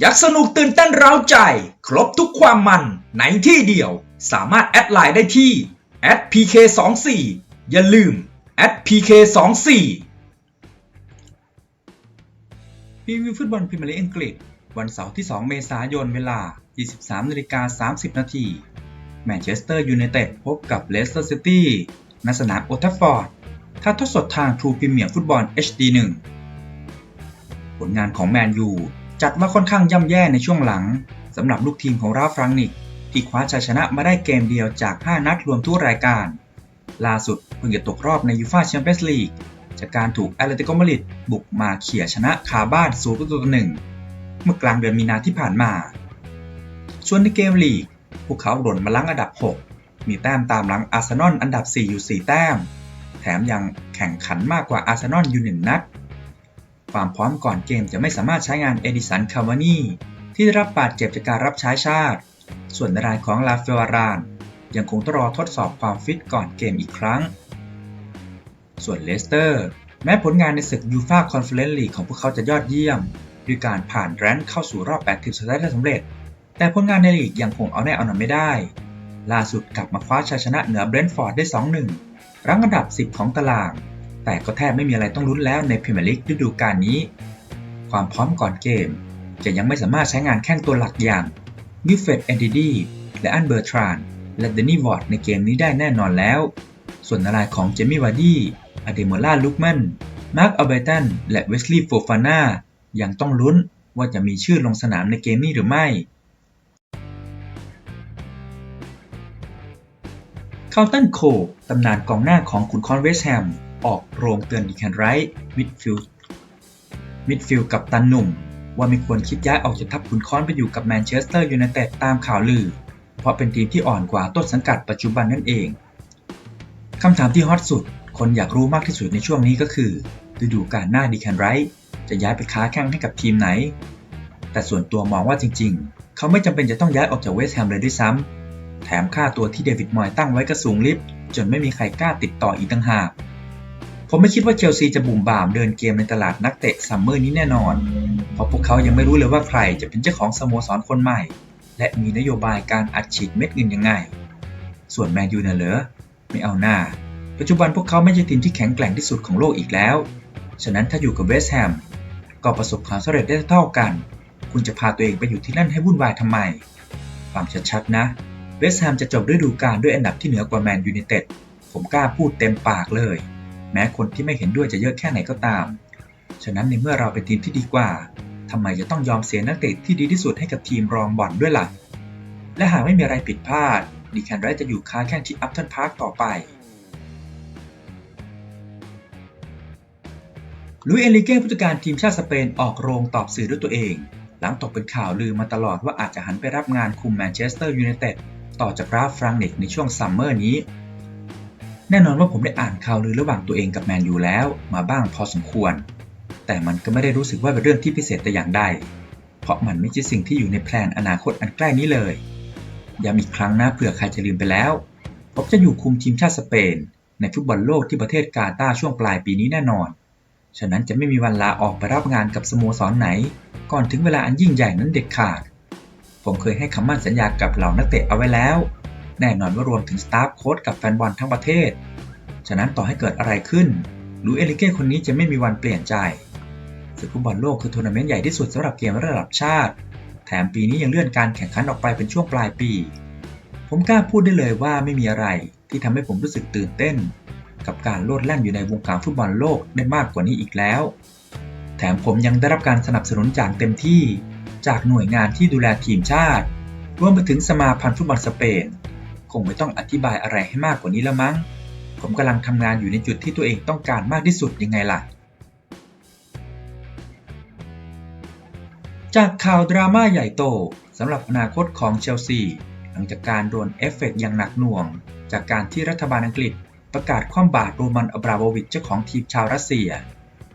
อยากสนุกตื่นเต้นเร้าใจ ครบทุกความมันในที่เดียว สามารถแอดไลน์ได้ที่ @pk24 อย่าลืม @pk24 รีวิวฟุตบอลพรีเมียร์ลีกอังกฤษ วันเสาร์ที่ 2 เมษายนเวลา 23นาฬิกา30 นาทีแมนเชสเตอร์ยูไนเต็ดพบกับเลสเตอร์ซิตี้ณสนามโอทัฟฟอร์ดถ่ายทอดสดทางทรูพรีเมียร์ฟุตบอล HD1 ผลงานของแมนยู จัดว่าค่อนข้างย่ำแย่ในช่วงหลังสำหรับลูกทีมของราฟรังนิก ที่คว้าชัยชนะมาได้เกมเดียวจาก 5 นัดรวมทุกรายการ ล่าสุดเพิ่งจะตกรอบในยูฟ่าแชมเปี้ยนส์ลีกจากการถูกแอตเลติโกมาริดบุกมาเขี่ยชนะคาบ้าน0ูนย์ต่อหนึ่งเมื่อกลางเดือนมีนาที่ผ่านมา ส่วนในเกมลีก พวกเขาหล่นมาลังอันดับ 6 มีแต้มตามหลังอาร์เซนอลอันดับ 4 อยู่ 4 แต้ม แถมยังแข่งขันมากกว่าอาร์เซนอลอยู่หนึ่งนัด ความพร้อมก่อนเกมจะไม่สามารถใช้งานเอดิสันคาวานีที่ได้รับบาดเจ็บจากการรับใช้ชาติ ส่วนรายของลาเฟวาราน ยังคงต้องรอทดสอบความฟิตก่อนเกมอีกครั้ง ส่วนเลสเตอร์ แม้ผลงานในศึกยูฟาคอนเฟอเรนซ์ลีกของพวกเขาจะยอดเยี่ยมด้วยการผ่านแรนเข้าสู่รอบ 8 ทีมสุดท้ายได้สำเร็จ แต่ผลงานในลีกยังคงเอาแน่เอานำไม่ได้ ล่าสุดกลับมาคว้าชัยชนะเหนือเบรนท์ฟอร์ดได้ 2-1 รั้งอันดับ 10 ของตาราง แต่ก็แทบไม่มีอะไรต้องลุ้นแล้วในพรีเมียร์ลีกฤดูกาลนี้ ความพร้อมก่อนเกม จะยังไม่สามารถใช้งานแข้งตัวหลักอย่างวิฟเฟดเอนดิดีและอันเบอร์ทรานและเดนนี่วอร์ดในเกมนี้ได้แน่นอนแล้ว ส่วนนารายของเจมี่วาร์ดี้อเดโมล่าลุกแมนมาร์คอัลเบตันและเวสลีย์โฟฟาน่ายังต้องลุ้นว่าจะมีชื่อลงสนามในเกมนี้หรือไม่ คาลตันโค ตำนานกองหน้าของขุนคอนเวสต์แฮม ออกโรงเตือนดิแคนไรท์มิดฟิลด์มิดฟิลด์กับตันหนุ่ม ว่าไม่ควรคิดย้ายออกจากทัพขุนคอนไปอยู่กับแมนเชสเตอร์ยูไนเต็ดตามข่าวลือ เพราะเป็นทีมที่อ่อนกว่าต้นสังกัดปัจจุบันนั่นเองคำถามที่ฮอตสุด คนอยากรู้มากที่สุดในช่วงนี้ก็คือฤดูกาลหน้าดิแคนไรท์จะย้ายไปค้าแข้งให้กับทีมไหน แต่ส่วนตัวมองว่าจริง ๆ เขาไม่จำเป็นจะต้องย้ายออกจากเวสต์แฮมเลยด้วยซ้ำแถมค่าตัวที่เดวิดมอยตั้งไว้ก็สูงลิฟจนไม่มีใครกล้าติดต่ออีกต่างหาก ผมไม่คิดว่าเชลซีจะบุ่มบ่ามเดินเกมในตลาดนักเตะซัมเมอร์นี้แน่นอน เพราะพวกเขายังไม่รู้เลยว่าใครจะเป็นเจ้าของสโมสรคนใหม่ และมีนโยบายการอัดฉีดเม็ดเงินยังไง ส่วนแมนยูน่ะเหรอไม่เอาหน้า ปัจจุบันพวกเขาไม่ใช่ทีมที่แข็งแกร่งที่สุดของโลกอีกแล้ว ฉะนั้นถ้าอยู่กับเวสต์แฮมก็ประสบความสำเร็จได้เท่ากัน คุณจะพาตัวเองไปอยู่ที่นั่นให้วุ่นวายทำไมความชัดๆนะ เวสต์แฮมจะจบฤดูกาลด้วยอันดับที่เหนือกว่าแมนยูไนเต็ด ผมกล้าพูดเต็มปากเลย แม้คนที่ไม่เห็นด้วยจะเยอะแค่ไหนก็ตาม ฉะนั้นในเมื่อเราเป็นทีมที่ดีกว่าทำไมจะต้องยอมเสียนักเตะที่ดีที่สุดให้กับทีมรองบอลด้วยล่ะ และหากไม่มีอะไรผิดพลาดดีแคนไรจะอยู่ค้าแข้งที่อัพตันพาร์คต่อไปลุยเอลิเก้ผู้จัดการทีมชาติสเปนออกโรงตอบสื่อด้วยตัวเอง หลังตกเป็นข่าวลือมาตลอดว่าอาจจะหันไปรับงานคุมแมนเชสเตอร์ยูไนเต็ดต่อจากราฟฟรังนิกในช่วงซัมเมอร์นี้ แน่นอนว่าผมได้อ่านข่าวลือระหว่างตัวเองกับแมนยูแล้วมาบ้างพอสมควร แต่มันก็ไม่ได้รู้สึกว่าเป็นเรื่องที่พิเศษแต่อย่างใด เพราะมันไม่ใช่สิ่งที่อยู่ในแพลนอนาคตอันใกล้นี้เลย ย้ำอีกครั้งนะเผื่อใครจะลืมไปแล้ว ผมจะอยู่คุมทีมชาติสเปน ในฟุตบอลโลกที่ประเทศกาตาร์ช่วงปลายปีนี้แน่นอน ฉะนั้นจะไม่มีวันลาออกไปรับงานกับสโมสรไหน ก่อนถึงเวลาอันยิ่งใหญ่นั้นเด็ดขาด ผมเคยให้คำมั่นสัญญากับเหล่านักเตะเอาไว้แล้ว แน่นอนว่ารวมถึงสตาฟโค้ชกับแฟนบอลทั้งประเทศ ฉะนั้นต่อให้เกิดอะไรขึ้นลูเอลิเก้คนนี้จะไม่มีวันเปลี่ยนใจศึกฟุตบอลโลกคือทัวร์นาเมนต์ใหญ่ที่สุดสำหรับเกมระดับชาติ แถมปีนี้ยังเลื่อนการแข่งขันออกไปเป็นช่วงปลายปี ผมกล้าพูดได้เลยว่าไม่มีอะไรที่ทำให้ผมรู้สึกตื่นเต้น กับการโลดแล่นอยู่ในวงการฟุตบอลโลกได้มากกว่านี้อีกแล้ว แถมผมยังได้รับการสนับสนุนจากเต็มที่ จากหน่วยงานที่ดูแลทีมชาติ รวมไปถึงสมาพันธ์ฟุตบอลสเปน คงไม่ต้องอธิบายอะไรให้มากกว่านี้แล้วมั้ง ผมกำลังทำงานอยู่ในจุดที่ตัวเองต้องการมากที่สุดยังไงล่ะ จากข่าวดราม่าใหญ่โตสำหรับอนาคตของเชลซี หลังจากการโดนเอฟเฟกต์อย่างหนักหน่วง จากการที่รัฐบาลอังกฤษประกาศคว่ำบาตรโรมันอับราโมวิชเจ้าของทีมชาวรัสเซีย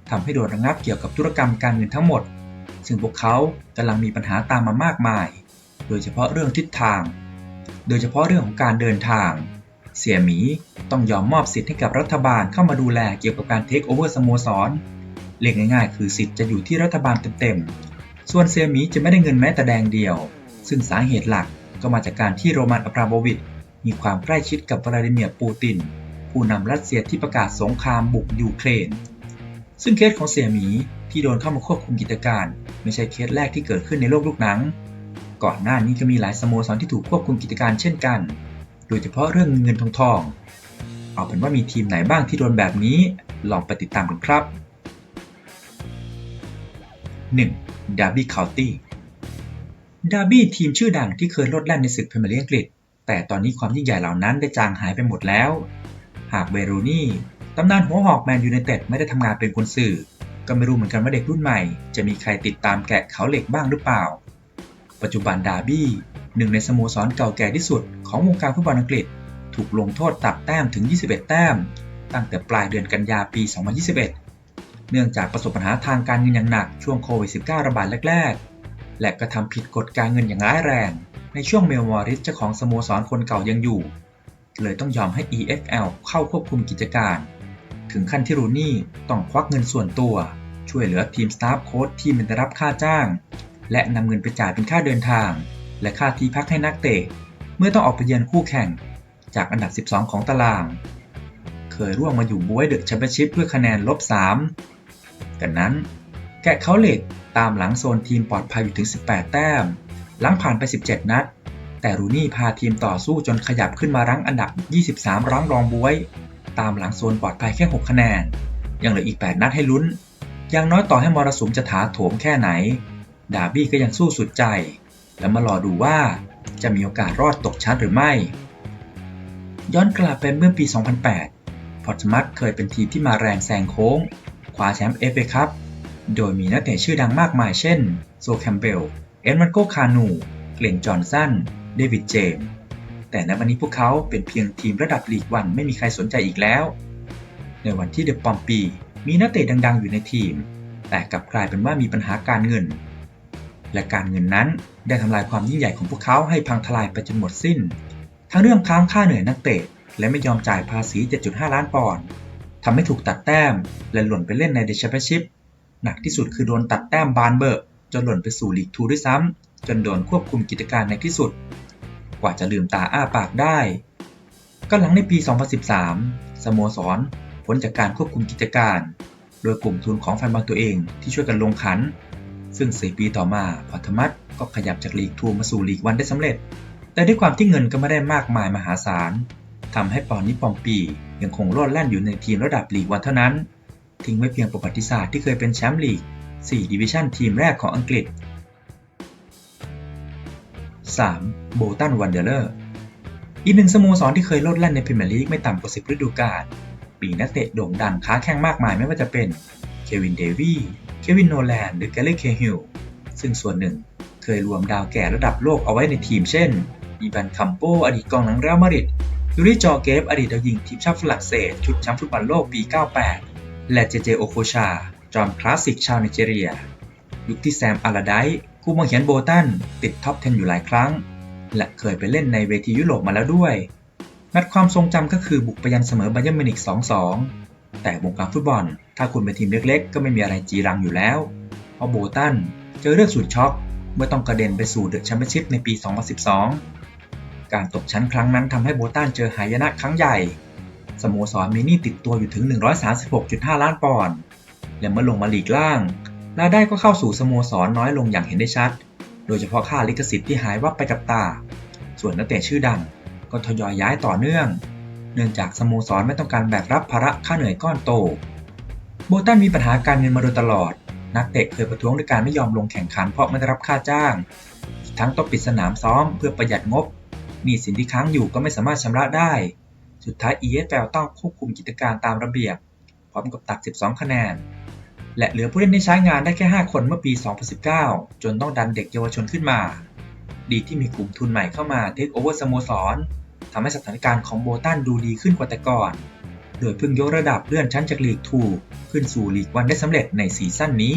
ทำให้โดนระงับเกี่ยวกับธุรกรรมการเงินทั้งหมด ซึ่งพวกเขากำลังมีปัญหาตามมามากมาย โดยเฉพาะเรื่องทิศทาง โดยเฉพาะเรื่องของการเดินทาง เสี่ยหมีต้องยอมมอบสิทธิ์ให้กับรัฐบาลเข้ามาดูแลเกี่ยวกับการเทคโอเวอร์สโมสรเรียกง่ายๆ คือสิทธิ์จะอยู่ที่รัฐบาลเต็มๆ ส่วนเซียหมีจะไม่ได้เงินแม้แต่แดงเดียว ซึ่งสาเหตุหลักก็มาจากการที่โรมันอับราโมวิชมีความใกล้ชิดกับวลาดิเมียร์ปูติน ผู้นำรัสเซียที่ประกาศสงครามบุกยูเครน ซึ่งเคสของเสี่ยหมีที่โดนเข้ามาควบคุมกิจการ ไม่ใช่เคสแรกที่เกิดขึ้นในโลกลูกหนัง ก่อนหน้านี้ก็มีหลายสโมสรที่ถูกควบคุมกิจการเช่นกัน โดยเฉพาะเรื่องเงินทองทอง เอาเป็นว่ามีทีมไหนบ้างที่โดนแบบนี้ ลองไปติดตามกันครับ 1. ดาร์บี้คาวตี้ดาร์บี้ทีมชื่อดังที่เคยลดแล่นในศึกพรีเมียร์ลีกอังกฤษ แต่ตอนนี้ความยิ่งใหญ่เหล่านั้นได้จางหายไปหมดแล้ว หากเวโรนี่ตำนานหัวหอกแมนยูไนเต็ดไม่ได้ทำงานเป็นคนสื่อ ก็ไม่รู้เหมือนกันว่าเด็กรุ่นใหม่ จะมีใครติดตามแกะเขาเหล็กบ้างหรือเปล่า ปัจจุบันดาร์บี้หนึ่งในสโมสรเก่าแก่ที่สุดของวงการฟุตบอลอังกฤษ ถูกลงโทษตัดแต้มถึง 21 แต้ม ตั้งแต่ปลายเดือนกันยาปี 2021 เนื่องจากประสบปัญหาทางการเงินอย่างหนักช่วงโควิด -19 ระบาดแรกๆ และกระทำผิดกฎการเงินอย่างร้ายแรง ในช่วงเมลมอริสเจ้าของสโมสรคนเก่ายังอยู่ เลยต้องยอมให้ EFL เข้าควบคุมกิจการ ถึงขั้นที่รูนี่ต้องควักเงินส่วนตัว ช่วยเหลือทีมสตาฟโค้ชที่มันได้รับค่าจ้าง และนำเงินไปจ่ายเป็นค่าเดินทาง และค่าที่พักให้นักเตะ เมื่อต้องออกไปเยือนคู่แข่ง จากอันดับ 12 ของตาราง เคยร่วงมาอยู่บวยเดอะแชมเปี้ยนชิพด้วยคะแนนลบ3กันนั้น แกะเขาเหล็กตามหลังโซนทีมปลอดภัยอยู่ถึง 18 แต้ม หลังผ่านไป 17 นัด แต่รูนี่พาทีมต่อสู้จนขยับขึ้นมารั้งอันดับ 23 รั้งรองบวย ตามหลังโซนปลอดภัยแค่ 6 คะแนน ยังเหลืออีก 8 นัดให้ลุ้นอย่างน้อยต่อให้มรสุมจะถาโถมแค่ไหน ดาบี้ก็ยังสู้สุดใจ และมารอดูว่าจะมีโอกาสรอดตกชั้นหรือไม่ ย้อนกลับไปเมื่อปี 2008 พอร์ตมัตเคยเป็นทีมที่มาแรงแซงโค้งคว้าแชมป์เอฟเอคัพโดยมีนักเตะชื่อดังมากมายเช่น โซแคมเบล เอ็นมันโกคานู เกลนจอห์นสัน เดวิดเจมส์แต่ในวันนี้พวกเขาเป็นเพียงทีมระดับลีกวันไม่มีใครสนใจอีกแล้ว ในวันที่เดอะปอมปี มีนักเตะดังๆ อยู่ในทีม แต่กลับกลายเป็นว่ามีปัญหาการเงิน และการเงินนั้นได้ทำลายความยิ่งใหญ่ของพวกเขาให้พังทลายไปจนหมดสิ้น ทั้งเรื่องค้างค่าเหนื่อยนักเตะ และไม่ยอมจ่ายภาษี 7.5 ล้านปอนด์ทำให้ถูกตัดแต้ม และหล่นไปเล่นในเดชเปชิพหนักที่สุดคือโดนตัดแต้มบานเบิร์กจนหล่นไปสู่ลีกทูด้วยซ้ำจนโดนควบคุมกิจการในที่สุด กว่าจะลืมตาอ้าปากได้ ก็หลังในปี 2013 สโมสรพ้นจากการควบคุมกิจการ โดยกลุ่มทุนของแฟนบอลตัวเองที่ช่วยกันลงขัน ซึ่ง 4 ปีต่อมาพอธมัตก็ขยับจากลีกทูมาสู่ลีกวันได้สำเร็จ แต่ด้วยความที่เงินก็ไม่ได้มากมายมหาศาลทำให้ปอนนี้ปอมปียังคงโลดแล่นอยู่ในทีมระดับลีกวันเท่านั้น ทิ้งไว้เพียงประวัติศาสตร์ที่เคยเป็นแชมป์ลีก 4 ดิวิชั่นทีมแรกของอังกฤษ 3. โบตันวันเดอร์อีกหนึ่งสโมสรที่เคยโลดแล่นในพรีเมียร์ลีกไม่ต่ำกว่า 10 ฤดูกาล ปีนักเตะโด่งดังค้าแข่งมากมายไม่ว่าจะเป็น เควินเดวีเควินโนแลนหรือแกลเลเคฮิลซึ่งส่วนหนึ่งเคยรวมดาวแก่ระดับโลกเอาไว้ในทีมเช่น อีบันคัมโป อดีตกองหลังเรอัลมาดริดยูริจอเกฟ อดีตดาวยิงทีมชาติฝรั่งเศส ชุดแชมป์ฟุตบอลโลกปี 98 และเจเจโอโคชา จอมคลาสสิกชาวไนจีเรีย ยุคที่แซมอาลาไดผู้มองเขียนโบตัน ติดท็อป 10 อยู่หลายครั้ง และเคยไปเล่นในเวทียุโรปมาแล้วด้วย นัดความทรงจำก็คือบุกไปยันเสมอไบเยอร์มิวนิก 2-2 แต่วงการฟุตบอล ถ้าคุณเป็นทีมเล็กๆ ก็ไม่มีอะไรจีรังอยู่แล้ว เพราะโบตันเจอเรื่องสุดช็อก เมื่อต้องกระเด็นไปสู่เดอะแชมเปี้ยนชิพในปี 2012 การตกชั้นครั้งนั้นทำให้โบตันเจอหายนะครั้งใหญ่ สโมสรมีหนี้ติดตัวอยู่ถึง 136.5 ล้านปอนด์ และเมื่อลงมาลีกล่าง รายได้ก็เข้าสู่สโมสรน้อยลงอย่างเห็นได้ชัด โดยเฉพาะค่าลิขสิทธิ์ที่หายวับไปกับตา ส่วนนักเตะชื่อดังก็ทยอยย้ายต่อเนื่อง เนื่องจากสโมสรไม่ต้องการแบกรับภาระค่าเหนื่อยก้อนโต โบตันมีปัญหาการเงินมาโดยตลอด นักเตะเคยประท้วงด้วยการไม่ยอมลงแข่งขันเพราะไม่ได้รับค่าจ้าง ทั้งต้องปิดสนามซ้อมเพื่อประหยัดงบหนี้สินที่ค้างอยู่ก็ไม่สามารถชำระได้ สุดท้าย EFL ต้องควบคุมกิจการตามระเบียบ พร้อมกับตัด 12 คะแนน และเหลือผู้เล่นที่ใช้งานได้แค่ 5 คนเมื่อปี 2019 จนต้องดันเด็กเยาวชนขึ้นมา ดีที่มีกลุ่มทุนใหม่เข้ามาเทคโอเวอร์สโมสรทำให้สถานการณ์ของโบตันดูดีขึ้นกว่าแต่ก่อน โดยเพิ่งยกระดับเลื่อนชั้นจากลีก2 ขึ้นสู่ลีกวันได้สำเร็จในซีซั่นนี้